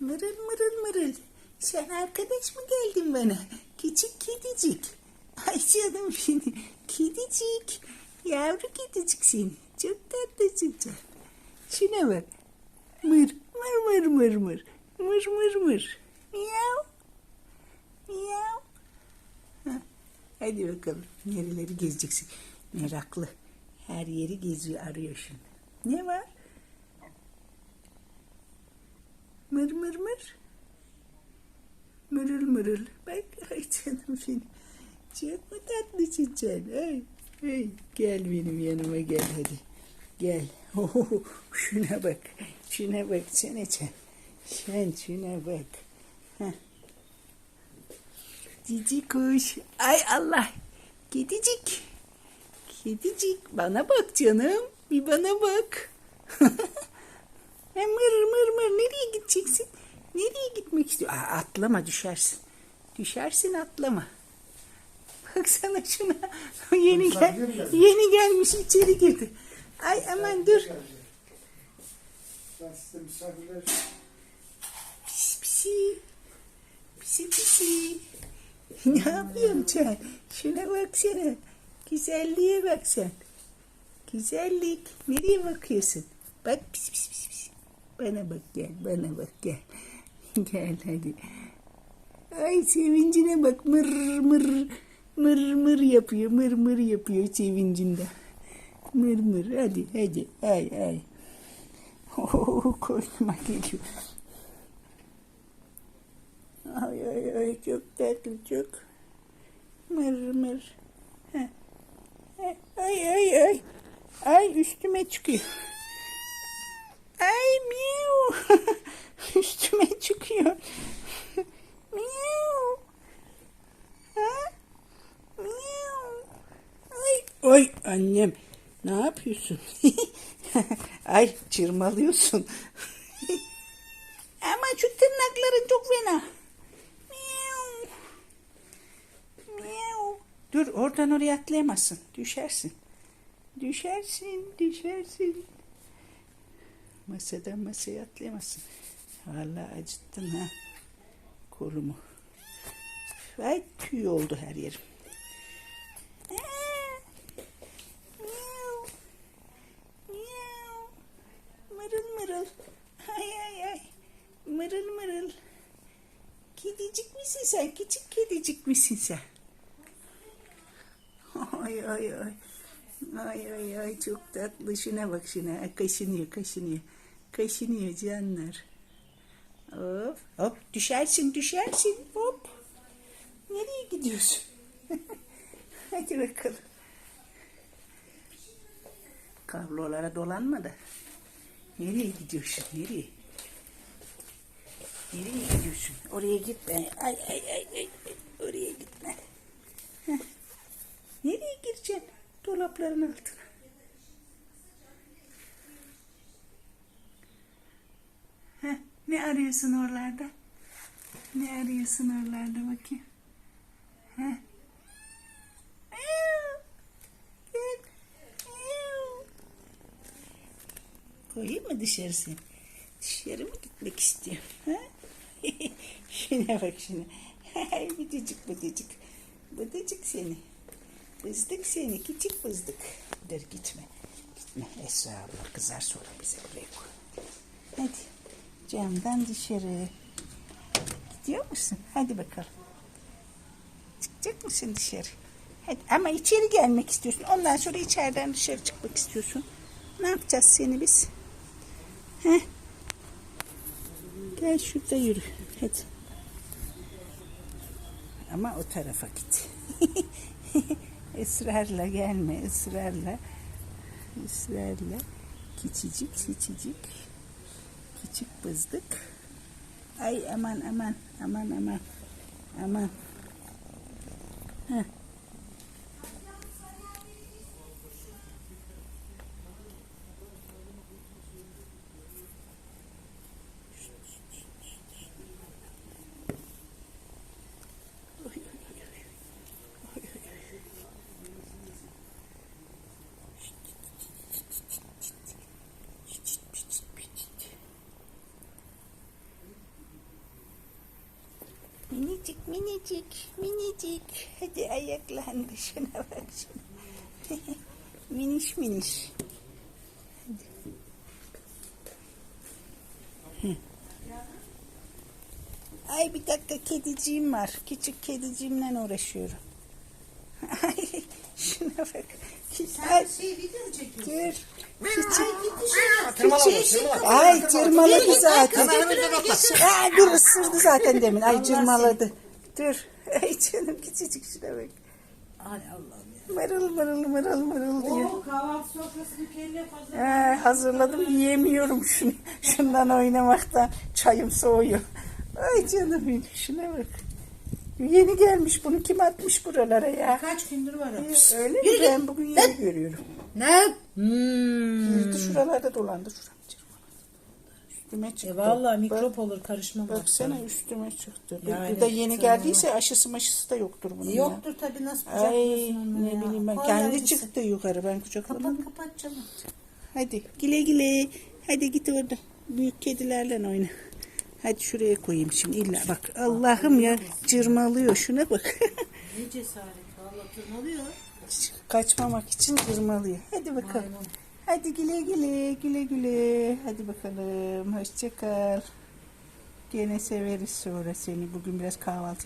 Mırıl mırıl mırıl. Sen arkadaş mı geldin bana? Küçük kedicik. Ay canım benim. Kedicik. Yavru kediciksin. Çok tatlısın sen. Şuna bak. Mır mır mır mır mır. Mır mır mır. Miyav. Miyav. Hah, Hadi bakalım. Nereleri gezeceksin? Meraklı. Her yeri geziyor arıyor şimdi. Ne var? Mır mır mır. Mırıl mırıl. Bak ay canım benim. Çok mu tatlısın sen? Ay, ay. Gel benim yanıma gel hadi. Gel. Oh, şuna bak. Şuna bak sen sen. Sen şuna bak. Heh. Cici kuş. Ay Allah. Kedicik. Kedicik. Bana bak canım. Bir bana bak. Ha, mır mır mır. Nereye gideceksin? Nereye gitmek istiyorsun? Aa, atlama düşersin. Düşersin atlama. Baksana şuna. Yeni gel yeni gelmiş içeri girdi. Ay aman dur. Ben size misafirler Pisi pisi. Pisi pisi. Ne yapıyorsun sen? Şuna baksana. Güzelliğe bak sen. Güzellik. Nereye bakıyorsun? Bak pis pis pis pis. Bana bak gel, bana bak gel. gel hadi. Ay sevincine bak mır mır mır mır yapıyor mır mır yapıyor sevincinde. Mır mır hadi hadi ay ay. Oh, koynuma geliyor. Ay ay ay çok tatlı çok. Mır mır. Heh. Ay ay ay. Ay üstüme çıkıyor. Ay miu. üstüme çıkıyor. miu. Ha? Miu. Ay, ay annem ne yapıyorsun? Ay çırmalıyorsun. Ama şu tırnakların çok fena. Miau. Miau. Dur oradan oraya atlayamazsın. Düşersin. Düşersin, düşersin. Masadan masaya atlayamazsın. Vallahi acıttın ha. Kolumu. Ay tüy oldu her yerim. Mırıl mırıl. Ay ay ay. Mırıl mırıl. Kedicik misin sen? Küçük kedicik misin sen? Ay ay ay. Ay ay ay çok tatlı. Şuna bak şuna. Kaşınıyor kaşınıyor. Kaşınıyor canlar. Hop hop düşersin düşersin hop. Nereye gidiyorsun? Hadi bakalım. Kablolara dolanma da. Nereye gidiyorsun? Nereye? Nereye gidiyorsun? Oraya gitme. Ay ay ay ay. ay. Oraya gitme. Heh. Nereye gireceksin? Dolapların altına. Heh. Ne arıyorsun oralarda? Ne arıyorsun oralarda bakayım? Heh. Koyayım mı dışarı seni? Dışarı mı gitmek istiyor? Ha? şuna bak şuna. Bıdıcık bıdıcık. Bıdıcık seni. Bızdık seni küçük bızdık. Dur gitme. Gitme Esra abla kızar sonra bize buraya koy. Hadi camdan dışarı. Gidiyor musun? Hadi bakalım. Çıkacak mısın dışarı? Hadi ama içeri gelmek istiyorsun. Ondan sonra içeriden dışarı çıkmak istiyorsun. Ne yapacağız seni biz? Heh. Gel şurada yürü. Hadi. Ama o tarafa git. ısrarla gelme, ısrarla. Israrla. Küçücük, küçücük. Küçük bızdık. Ay aman aman, aman aman. Aman. Heh. Minicik minicik minicik. Hadi ayaklandı şuna bak şuna. miniş miniş. Hadi. Ay bir dakika kediciğim var. Küçük kediciğimle uğraşıyorum. Ay şuna bak. Ay, Şey video mu çekiyorsun? dur. Küçük. Tırmalama, Küçük. tırmalama. Ay cırmaladı zaten. Aa, dur ısırdı zaten demin. Ay cırmaladı. Dur. Ay canım küçücük şuna bak. Ay Allah'ım ya. Mırıl mırıl mırıl mırıl diyor. Oo kahvaltı sofrasını fazla. Ee, hazırladım yiyemiyorum şunu. Şundan oynamaktan. Çayım soğuyor. Ay canım benim şuna bak. Yeni gelmiş bunu kim atmış buralara ya? Kaç gündür var o. Ee, Öyle mi? Ben bugün yeni görüyorum. Ne? Hmm. Girdi şuralarda dolandı. Şuram Üstüme çıktı. E vallahi Bak- mikrop olur karışmam. Baksana üstüme çıktı. Yani bir de yeni geldiyse aşısı maşısı da yoktur bunun. ya. Yoktur tabii nasıl Ay ne ya. bileyim ben. Kendi acısı. çıktı yukarı ben kucakladım. Kapat kapat canım. Hadi güle güle. Hadi git orada. Büyük kedilerle oyna. Hadi şuraya koyayım şimdi illa bak. Allah'ım ya cırmalıyor şuna bak. Ne cesaret valla tırmalıyor. Kaçmamak için cırmalıyor. Hadi bakalım. Maymun. Hadi güle güle güle güle. Hadi bakalım. Hoşça kal. Gene severiz sonra seni. Bugün biraz kahvaltı